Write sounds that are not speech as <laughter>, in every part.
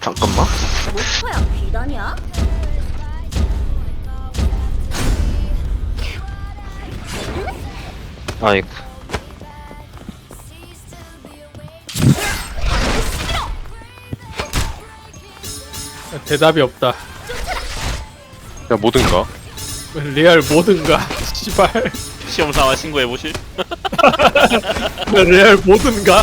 잠깐만. 목표야 비단이야? 아이고. 대답이 없다. 야 뭐든가 레알 뭐든가. <laughs> 씨발. 시험 사와 신고해 보실? <laughs> 레알 뭐든가.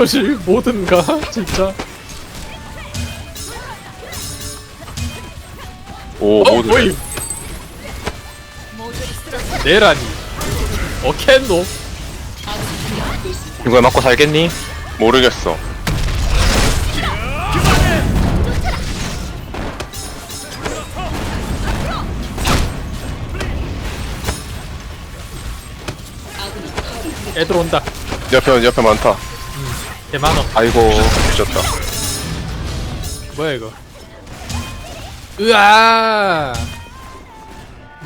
어시 뭐든가 진짜. 오어 뭐든 뭐임? 내라니. 어 캔노. 이거에 맞고 살겠니? 모르겠어 애들 온다. 옆에 옆에 많다 개 많어. 아이고. 미쳤다 뭐야 이거? 으아.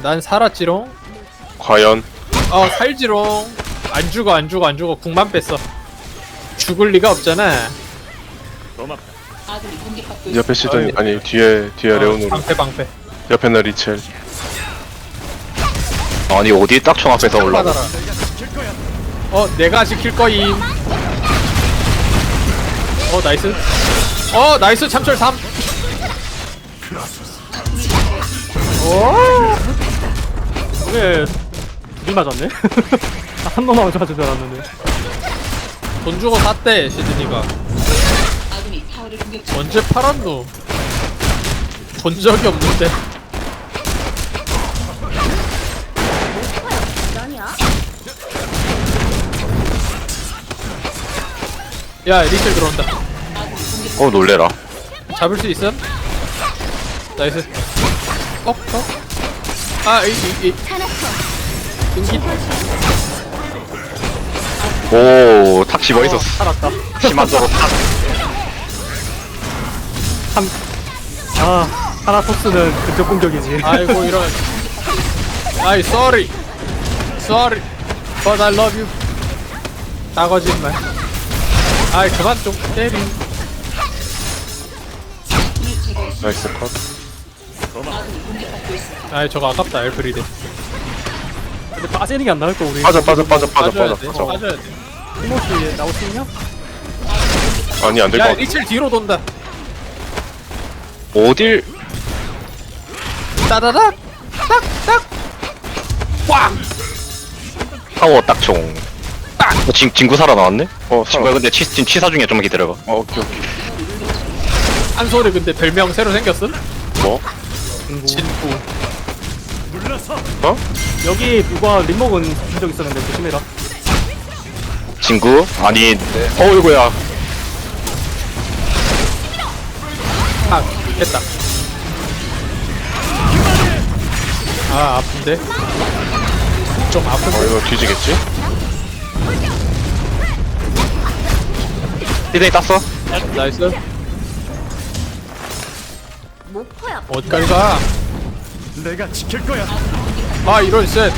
난 살았지롱. 과연 어 살지롱. 안 죽어 안 죽어 안 죽어. 궁만 뺐어. 죽을 리가 없잖아. 옆에 시드니 아니 뒤에 뒤에 어, 레오노르 방패 방패. 옆에는 리첼 아니 어디 딱총 앞에서 올라가? 받아라. 어 내가 지킬 거임. 어 나이스. 어 나이스 참철 3. 오. 왜 둘이 맞았네? <laughs> 한 놈만 맞은 줄 알았는데 돈 주고 샀대 시드니가. 언제 팔았노? 본 적이 없는데. 야 리첼 들어온다. 어 놀래라. 잡을 수 있음? 나이스. 어? 어? 아, 이, 이, 이. 등기. 오, 탁 집어 있었어. 살았다 심한도로 탁. 아 하나토스는 근접 공격이지 아이고, 이런. 아이, sorry. sorry. But I love you. 다 거짓말. 아이, 그만 좀 때리. 나이스 컷 아이, 저거 아깝다, 엘프리드. 근데 빠지는 게 안 나을 거 우리 빠져 빠져 빠져 빠져 빠져 돼. 빠져 빠져야 돼. 티모시 나올 수 있냐? 아니 안 될 것 야, 같아 리첼 뒤로 돈다. 어딜? 따다닥! 딱! 딱! 꽝! 타워 딱총. 딱! 어, 진, 친구 살아나왔네? 어 친구야 살아 근데 치, 지금 치사 중에 좀만 기다려봐. 어 오케이 오케이 한솔이 근데 별명 새로 생겼음? 뭐? 진구. 어? 여기 누가 림 먹은 준적 있었는데 조심해라 친구? 아니, 어이구야. 아, 됐다. 아, 아픈데? 좀 어 아픈데? 이거 뒤지겠지? 시드니 땄어? 나이스. 어디까지 가? 내가 지킬 거야 아, 이런 셋.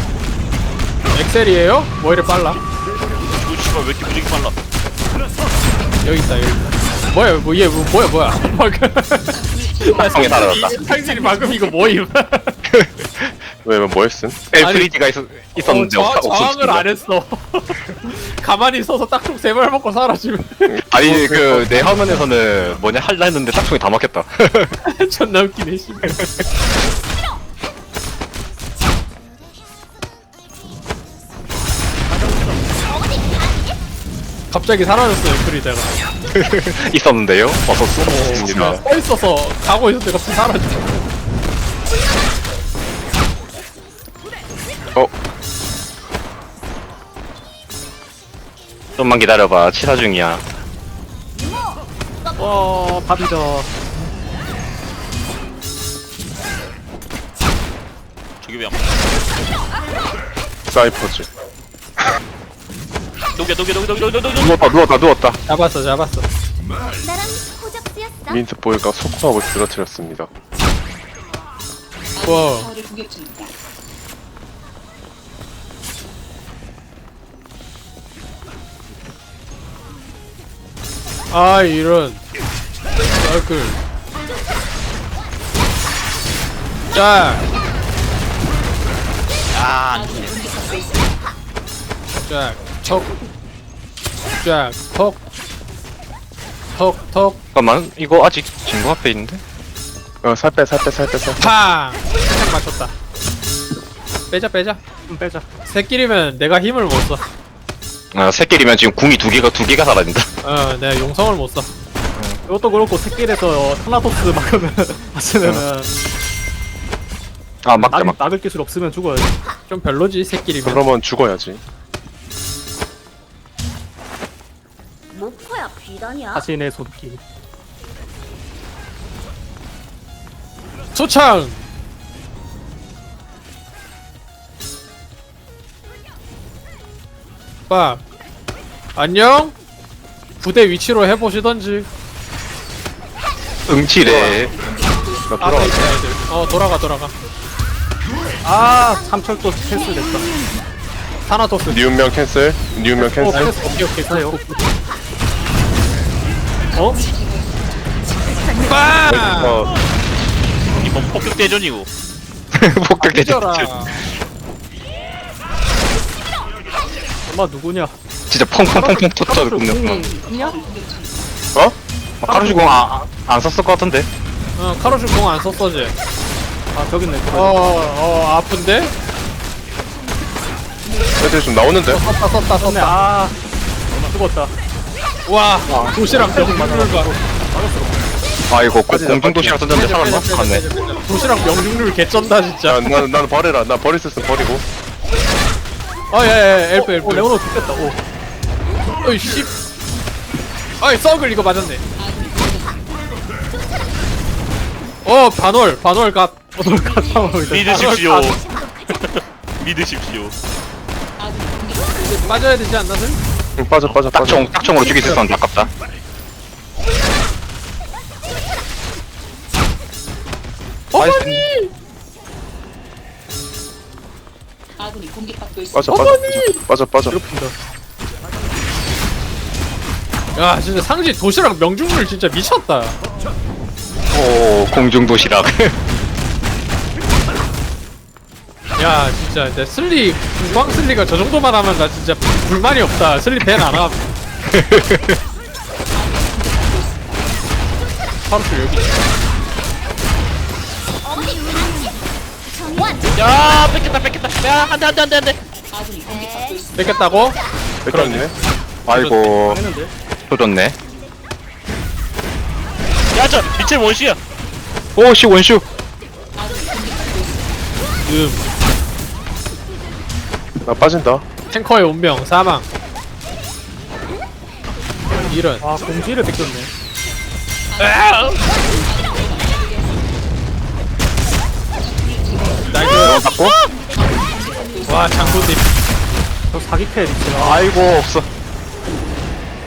엑셀이에요? 뭐 이래 빨라? 이거 씨발 왜 이렇게 무지개 빨라 여기 있다, 여기 있다. 뭐야, 뭐, 얘, 뭐, 뭐야, 뭐야. 형이 살아났다. 상진이 방금 이거 뭐임? 왜 뭐 했음? 엘프리디가 있, 있었는데 어, 없, 저, 저항을 안 했어. <laughs> 가만히 있어서 딱총 세 발 먹고 사라지면 아니 그 내 화면에서는 뭐냐 할라 했는데 딱총이 다 막혔다. <laughs> 존나 웃기네, 씨. 갑자기 사라졌어요, 프리다가. <laughs> 있었는데요? 어서 쏘습니다. 서 있어서 가고 있었는데 갑자기 사라졌어. 어? 좀만 기다려봐. 치사 중이야. 어 밥이다. 왜안 맞아 사이퍼즈. 녹여 녹여 녹여 녹여 녹여 녹여. 누웠다 누웠다 누웠다. 잡았어, 잡았어. 나랑 호적지였어? 민트 보이가 소쿠하고 쓰러뜨렸습니다. 와, 아 이런 얼굴 자, 아안 죽네 자, 척, 자, 턱, 턱, 턱, 잠깐만 이거 아직 친구 앞에 있는데? 어, 살 빼, 살 빼, 살 빼, 살 빼. 팡! 살짝 맞췄다. 빼자, 빼자. 좀 빼자. 새끼리면 내가 힘을 못 써. 아 새끼리면 지금 궁이 두 개가 두 개가 살아있다 어, 내가 용성을 못 써. 이것도 그렇고 새길에서 타나토스 <laughs> 막으면 맞으면은 아 막자 막 막을 기술 없으면 죽어야지. 좀 별로지, 새끼리면. 그러면 죽어야지. 목표야 비단이야? 자신의 손길. 초창! 빡. 안녕? 부대 위치로 해보시던지. 응치래 나 앞에 돌아가. 있는 애들. 어, 돌아가, 돌아가. 아 삼철도 캔슬 됐다. 타나토스. 니운명 캔슬. 니운명 어, 캔슬. 캔슬. 오케이, 오케이. 됐어요. 어? 어? 빵! 어, 이번 폭격 대전이고 <laughs> 폭격 대전 찢어라. 엄마 누구냐? 진짜 펑펑펑펑 터져 끝냈구나 있냐? 어? 카루시 궁안 안 썼을 것 같은데? 어, 카로슈 공안 썼어, 쟤. 아 저기 있네. 어, 어, 아픈데? 애들 좀 나오는데? 썼다, 썼다, 썼네. 썼다. 아 죽었다. 와, 도시락 명중률 봐. 아이고 그 공중 도시락 던졌는데 살았나? 갔네 도시락 명중률 개쩐다, 진짜. 야, 난, 난 버려라. 나 버릴 수 있으면 버리고. 어, 야, 야, 야, 엘프, 엘프. 오 레오노 죽겠다. 오. 어이, 씨. 어이, 썩을 이거 맞았네. 어, 반월, 반월 갓. 오늘 갔다 믿으십시오 <laughs> 믿으십시오 빠져야 되지 않나, 들? 응, 빠져, 빠져, 빠져. 딱총 딱총으로 죽일 수 있었는데 아깝다 어머니! 아군이 공격받고 있습니다. 빠져, 빠져, 빠져, 빠져. 괴롭힌다. 야, 진짜 상지 도시락 명중률 진짜 미쳤다. 오 공중 도시락 야, 진짜, 내 슬리, 공방 슬리가 저 정도만 하면 나 진짜 불만이 없다. 슬리 밴안 함. 하루씩 여기. 야 뺏겼다 뺏겼다 야 안돼 안돼 안돼 안돼. 뺏겼다고? 뺏겼네. 아이고 했는데. 조졌네 야저 미첼 원시야 오씨 원슈 음, 나 빠진다. 탱커의 운명, 사망. 이런. 아 공지를 뺏겼네. 이스. 받고 와, 장군님. 저 사기 캐 리치가. 아이고 없어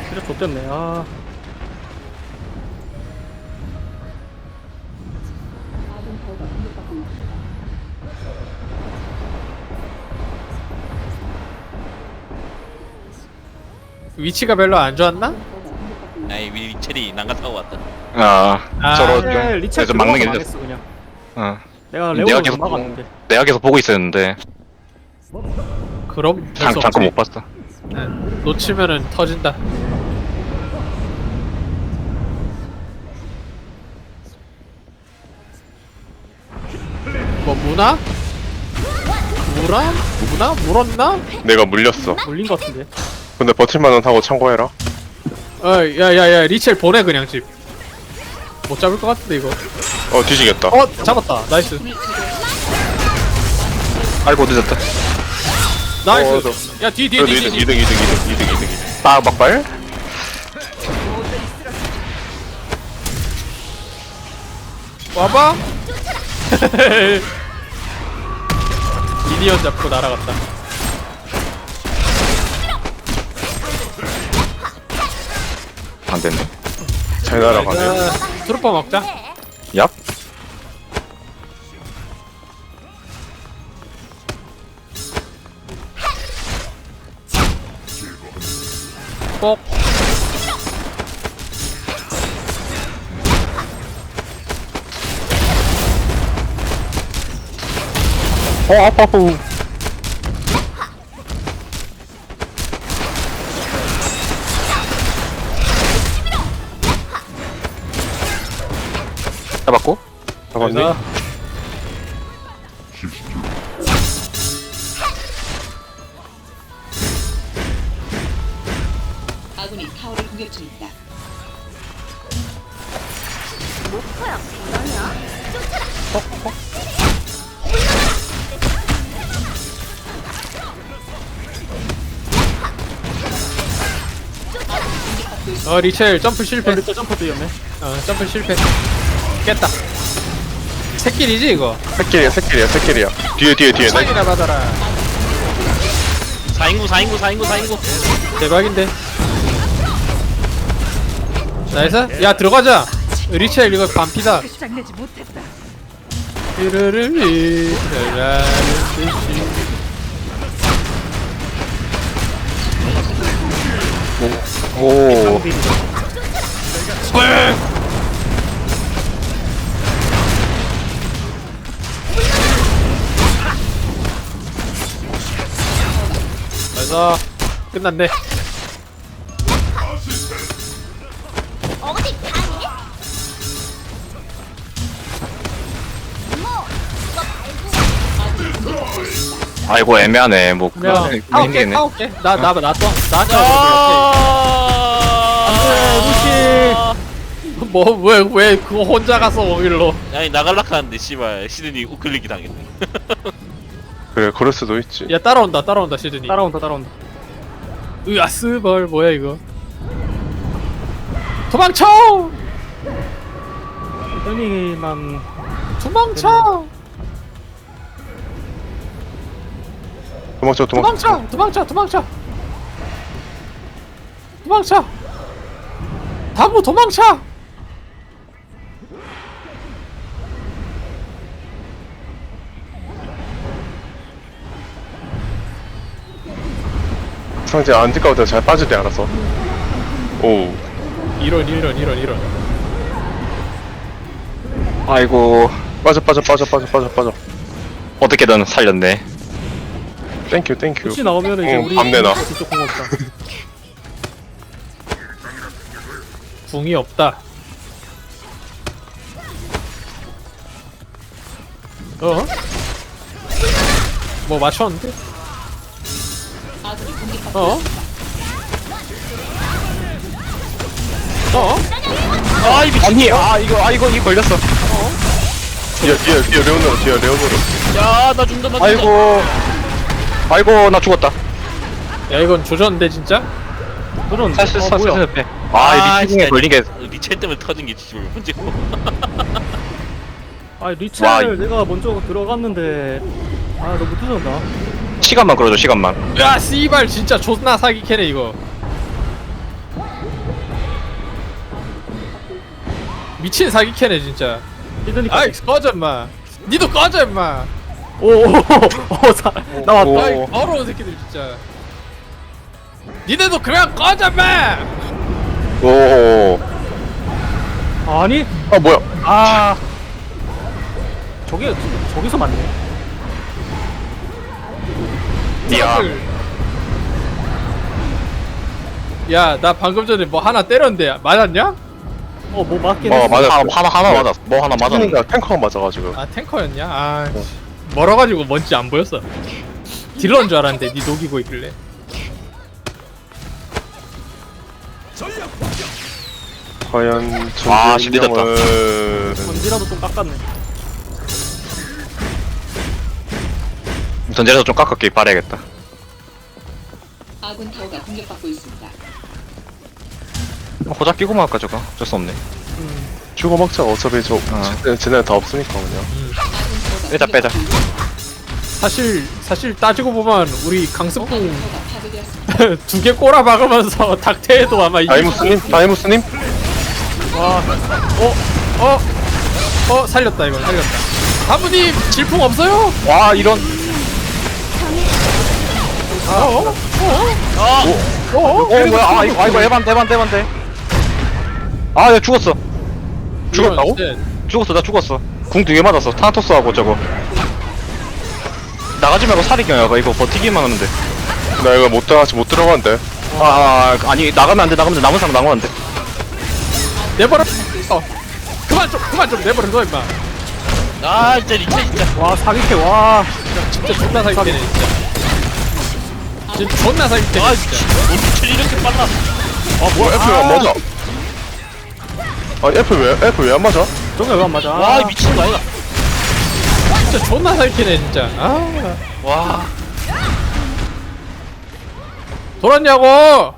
진짜 좆됐네. 아. 위치가 별로 안 좋았나? 아이 미첼이 난간 타고 왔다 아 아, 저러 네, 좀 리첼 그래서 막는 게 늦었어 망했어 그냥. 어. 내가 내가 레오노 계속 막았는데. 내가 계속 보고 있었는데 그럼 잠, 될수 잠깐 없지. 못 봤어 네, 놓치면은 터진다. 뭐 무나? 무라? 무나? 물었나? 내가 물렸어. 물린 것 같은데. 근데 버틸만은 하고 참고해라. 어, 야야야 리첼 보내 그냥 집. 못 잡을 것 같은데 이거. 어, 뒤지겠다. 어 잡았다. 나이스. 아이고 늦었다 나이스. 어, 야뒤 뒤 그래도 뒤 2등, 뒤. 2등, 2등, 2등, 2등, 2등, 2등. 딱 막발 와봐. <laughs> 미니언 잡고 날아갔다. 안 됐네 잘 날아가네. 트루퍼 먹자. 얍. 꼭. 어, 아파, 아파. 잡았고 잡았니? 자, 아군이 타워를 공격 중입니다. 목표야? 쫓아라. 어 리첼 점프 실패 벌리터 점프 뛰었네. 어 점프 실패 깼다. 새끼리지 이거? 새끼리야 새끼리야 새끼리야. 뒤에 뒤에 뒤에. 나 차이나 받아라. 4인구 4인구 4인구 4인구. 대박인데. 나이스. 야 들어가자. 리첼 이거 반피다. 라라는 듯이 오. 그 래서 끝났네. 어디 가니? 뭐 이거 아이고 애매하네. 뭐 야, 타올게 힘들겠네. 타올게 나나나또 나한테 아 뭐왜 왜 그거 혼자 가서 거길로. 아니 나갈락 하는데 씨발. 시드니 우클릭이 당했네 <laughs> 그래 그럴 수도 있지. 야 따라온다 따라온다 시드니. 따라온다 따라온다. 으아 스벌 뭐야 이거? 도망쳐! 현이만 도망쳐! 도망쳐 도망쳐. 도망쳐! 도망쳐 도망쳐! 도망쳐! 다부 도망쳐 상대 안티까보다 잘 빠질 때 알아서 오 이런 이런 이런 이런 아이고 빠져 빠져 빠져 빠져 빠져 빠져 어떻게든 살렸네 땡큐 땡큐 혹시 나오면 이제 어, 우리 밤 내놔. 이쪽 공 없다. 궁이 없다 어? 뭐 맞췄는데? 어? 어? 아 이 미친 아니 아 이거 아 이거 이 걸렸어. 뒤에 뒤에 뒤에 레오노로 뒤에 레오노로 야 나 죽는다 나 죽는다. 아이고. 아이고 나 죽었다. 야 이건 조졌는데 진짜? 그런 살살 어, 살살 뭐야? 아이 리팅에 걸린 게. 리첼 때문에 터진 게 지금 문제고. 아 리첼 와, 이- 내가 먼저 들어갔는데. 아 너무 늦었나? 시간만 끌어줘 시간만. 야 씨발 진짜 존나 사기 캐네 이거. 미친 사기 캐네 진짜. 아이 꺼져 임마. 니도 꺼져 임마. 오오오 나 왔다. 오. 아이 더러운 새끼들 진짜. 니네도 그냥 꺼져 임마! 오 아니? 아 뭐야? 아. 저기 저기서 맞네. 야 야 나 방금 전에 뭐 하나 때렸는데 맞았냐? 어 뭐 맞긴 어 했어. 맞았어 하나 하나 하나 맞았어 뭐 하나 맞았네 맞았는가 탱커가 맞아가지고 아 탱커였냐? 아 멀어가지고 뭔지 안 보였어 딜러인 줄 알았는데 니 녹이고 있길래 과연 아, 전쟁 시리졌다. 인형은 전지라도 좀 깎았네. 전제라도 좀 깎았길 바래야겠다 아군 타워가 공격받고 있습니다. 호작 끼고만 할까 저거 어쩔 수 없네 죽어 먹자 어차피 저 아. 쟤네- 다 없으니까 그냥 아군 타워가 빼자, 빼자. 공격받고 있습니다. 사실 사실 따지고 보면 우리 강습궁 타워가 파괴되었습니다. <laughs> 두 개 꼬라 박으면서 <laughs> 닥테에도 아마 이길 다이무스님 다이무스님 와, 어, 어, 어, 살렸다 이거 살렸다. 사부님 질풍 없어요? 와 이런 어, 어, 어, 어, 어, 어 뭐야 아 이거 아 이거 에반데 에반데 에반데 아 야 죽었어 죽었다고? 이건 진짜 죽었어 나 죽었어 궁 두 개 맞았어 타나토스하고 저거 나가지 말고 살이 경야가 이거 버티기만 하는데 나 이거 못 들어가지 못 들어가는데 아, 아 아니 나가면 안 돼 나가면 돼 남은 사람 나가면 안 돼 내버려 어 그만 좀 그만 좀 내버려 둬 임마 아 진짜 리체 진짜 와 사기캐 와 진짜 존나 사기캐네 진짜 진짜 존나 사기캐네 아 진짜 리체 이렇게 빨라 아 뭐야? F 왜안 맞아. 아 F 왜 F 왜 안 맞아? 저게 왜안 맞아. 와 미친 거 아이가. 진짜 존나 사기캐네 진짜. 아. 와. 돌았냐고?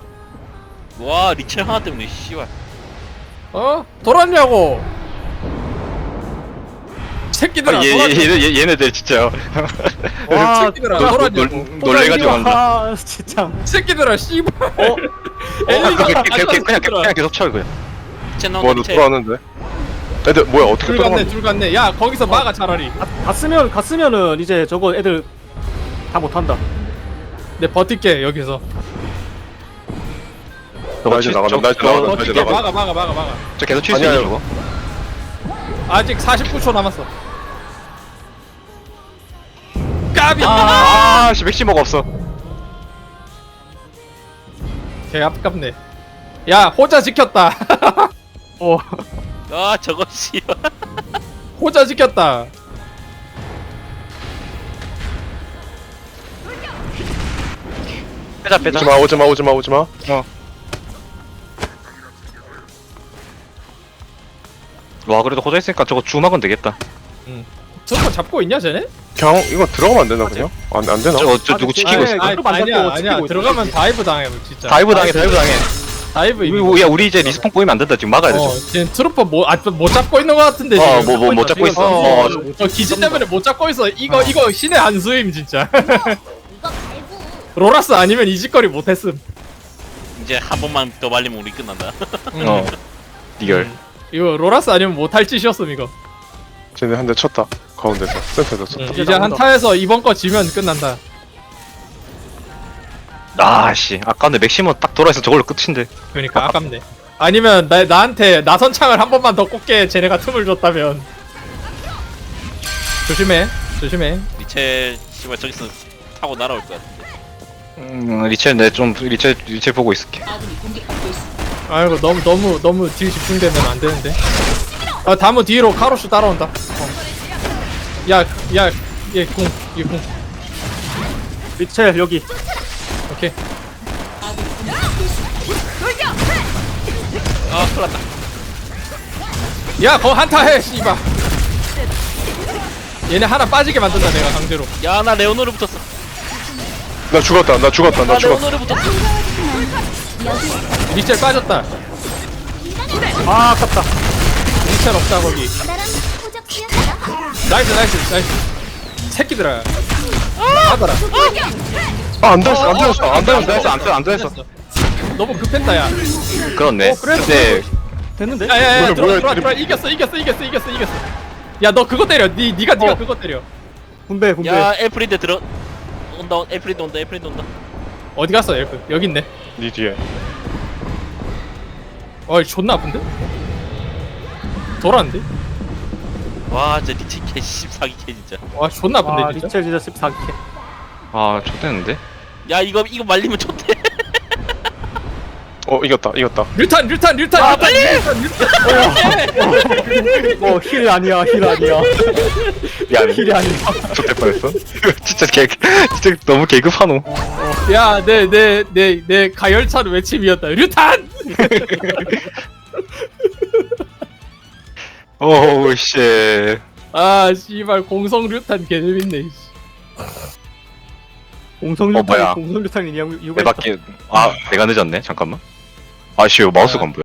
와 리첼 하나 때문에 씨발. 어? 돌았냐고 새끼들아 아, 얘, 돌았냐고 얘, 얘, 얘네들 진짜. 와 <laughs> 새끼들아 놀- 돌았냐고 놀- 놀래가지고 한다 아 진짜. 새끼들아 씨발. 어? <laughs> 엘리가 그냥, 가져간 그냥, 그냥, 새끼들아. 그냥 계속 쳐요 그냥. 뭐너 나온다 리체 들어왔는데? 애들 뭐야 어떻게 둘 갔네 들어갔는데? 둘 갔네. 야 거기서 막아 차라리. 가- 갔으면 갔으면은 이제 저거 애들 다 못한다. 내 버틸게 여기서. 나 이제 나간다 나 이제 나간다 나 이제 버틸게. 나간다 막아 막아 막아 막아. 저 계속 칠수 아니야, 있는 저거. 아직 49초 남았어 까비 아씨 맥시머가 없어. 개 아깝네. 야 호자 지켰다. <laughs> 어아 저거 씨발. <laughs> 호자 지켰다. 빼자 빼자. 오지마 오지마 오지마 오지마. 와 그래도 호자 있으니까 저거 주막은 되겠다 저거 잡고 있냐 쟤네? 그냥 이거 들어가면 안 되나 그냥 안, 안 되나 저, 저 누구 치키고 있어 아니, 안 아니야 아니야 지키고 들어가면. 다이브 당해 진짜 다이브 당해 다이브 당해 다이브 있는 우리, 야 우리 이제 리스폰 보이면 안 된다 지금 막아야 돼 어, 저. 지금 트루퍼 못, 아, 못 잡고 있는 것 같은데 어, 지금. 뭐, 뭐, 못 잡고 있어. 어, 어, 어, 저 기지 때문에 못 잡고 있어. 이거, 이거 신의 한 수임 진짜. 이거 갈고 <laughs> 로라스 아니면 이 짓거리 못했음. 이제 한 번만 더 말리면 우리 끝난다 어 <laughs> 리얼 이거 로라스 아니면 못할 짓이었음 이거. 쟤네 한 대 쳤다 가운데서 센터에서 쳤다 이제 한 타에서 이번 거 지면 끝난다. 아씨 아까운데 맥시머 딱 돌아있어 저걸로 끝인데 그러니까 아깝네. 아니면 나, 나한테 나선창을 한 번만 더 꽂게 쟤네가 틈을 줬다면. 조심해, 조심해. 리첼 씨발 저기서 타고 날아올 것 같은데 음 리첼 내 좀 리첼 리첼 보고 있을게. 아이고 너무 너무 너무 뒤 집중되면 안 되는데. 아 다무 뒤로 카로슈 따라온다. 어. 야, 야, 얘 궁, 얘 궁. 리첼 여기 오케이. 아 큰일 났다 야, 거 한타 해, 씨발. 얘네 하나 빠지게 만든다, 내가 강제로. 야 나 레오노르 붙었어 나 죽었다 나 죽었다 나 나 죽었다 레오노르 붙었어 리첼 빠졌다. 아 아깝다 리첼 없다, 거기. 나이스, 나이스, 나이스. 새끼들아. 하더라. 아안 닿았어 안 닿았어 안 닿았어 됐어 안 됐어 안 됐어 너무 급했다, 야. 그렇네 어, 그래도 근데 됐는데 야, 야, 야, 뭐야, 들어와, 뭐야, 들어와, 들어와. 이겼어, 이겼어, 이겼어, 이겼어, 이겼어. 야, 너 그거 때려. 니, 니가, 니가 어. 그거 때려. 분배 분배 야 애플인데 들어 온다 애플인데 온다 애플인데 온다 어디 갔어, 엘프? 여기 있네. 니 뒤에 어이, 존나 아픈데? 돌았는데? 와 진짜 리첼 개 씹사기 개 진짜 와, 존나 아픈데, 아 진짜. 리첼 진짜 14개 아 좋댔는데 야 이거 이거 말리면 좋대 어 이겼다 이겼다 류탄, 류탄, 류탄, 아, 류탄, 빨리! 류탄. 어힐 아니야 힐 아니야 야 힐이 아니야 좋대 뻔했어 <laughs> 진짜 개 진짜 너무 개급하노 야, 내, 내, 내, 내 가열찬 외침이었다. 류탄! <laughs> 오우 씨. 아, 씨발, 공성 류탄 개재밌네, 씨. 공성 어, 뭐야. 류탄 공성 류탄이 이유가 내 있다. 밖에 아 내가 늦었네? 잠깐만. 아씨 마우스가 안 보여